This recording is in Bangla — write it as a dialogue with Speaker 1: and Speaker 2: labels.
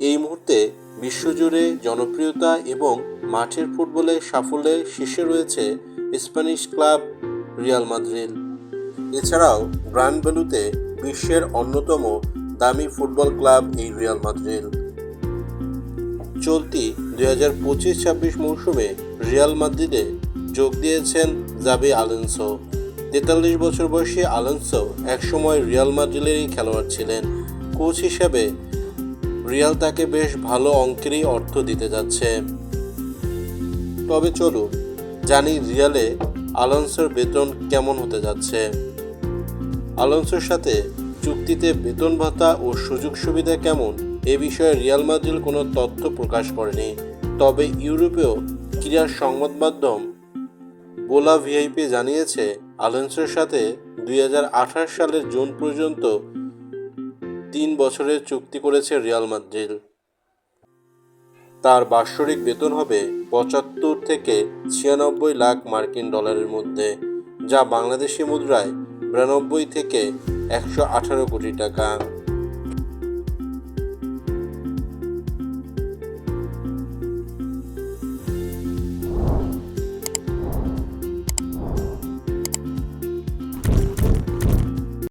Speaker 1: এই মুহূর্তে বিশ্বজুড়ে জনপ্রিয়তা এবং মাঠের ফুটবলে সাফল্যে শীর্ষে রয়েছে স্প্যানিশ ক্লাব রিয়াল মাদ্রিদ। এছাড়াও ব্রান্ড ভ্যালুতে বিশ্বের অন্যতম দামি ফুটবল ক্লাব এই রিয়াল মাদ্রিদ। চলতি দুই হাজার পঁচিশ ছাব্বিশ মৌসুমে রিয়াল মাদ্রিদে যোগ দিয়েছেন জাবি আলেন্সো। তেতাল্লিশ বছর বয়সী আলেন্সো একসময় রিয়াল মাদ্রিদেরই খেলোয়াড় ছিলেন। কোচ হিসেবে রিয়াল তাকে বেশ ভালো অঙ্কেরই অর্থ দিতে যাচ্ছে। তবে চলুন জানি রিয়ালে আলোনসোর বেতন কেমন হতে যাচ্ছে। আলোনসোর সাথে চুক্তিতে বেতন ভাতা ও সুযোগ সুবিধা কেমন এ বিষয়ে রিয়াল মাদ্রিদ কোনো তথ্য প্রকাশ করেনি। তবে ইউরোপীয় ক্রীড়ার সংবাদ মাধ্যম বোলা ভিআইপি জানিয়েছে, আলোনসোর সাথে দুই হাজার আঠাশ সালের জুন পর্যন্ত তিন বছরের চুক্তি করেছে রিয়াল মাদ্রিদ। তার বাৎসরিক বেতন হবে পঁচাত্তর থেকে ছিয়ানব্বই লাখ মার্কিন ডলারের মধ্যে, যা বাংলাদেশি মুদ্রায় বিরানব্বই থেকে একশো আঠারো কোটি টাকা।